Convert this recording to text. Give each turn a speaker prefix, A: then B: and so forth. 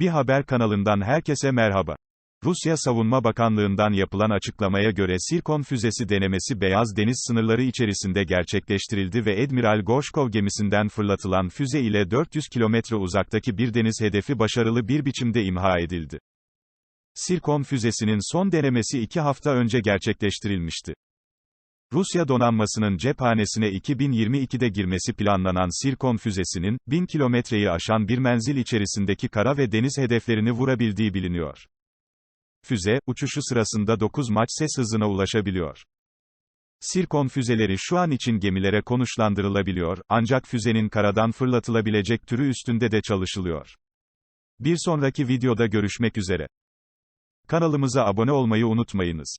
A: Bir haber kanalından herkese merhaba. Rusya Savunma Bakanlığı'ndan yapılan açıklamaya göre Sirkon füzesi denemesi Beyaz Deniz sınırları içerisinde gerçekleştirildi ve Admiral Gorshkov gemisinden fırlatılan füze ile 400 kilometre uzaktaki bir deniz hedefi başarılı bir biçimde imha edildi. Sirkon füzesinin son denemesi iki hafta önce gerçekleştirilmişti. Rusya donanmasının cephanesine 2022'de girmesi planlanan Sirkon füzesinin, 1000 kilometreyi aşan bir menzil içerisindeki kara ve deniz hedeflerini vurabildiği biliniyor. Füze, uçuşu sırasında 9 maç ses hızına ulaşabiliyor. Sirkon füzeleri şu an için gemilere konuşlandırılabiliyor, ancak füzenin karadan fırlatılabilecek türü üstünde de çalışılıyor. Bir sonraki videoda görüşmek üzere. Kanalımıza abone olmayı unutmayınız.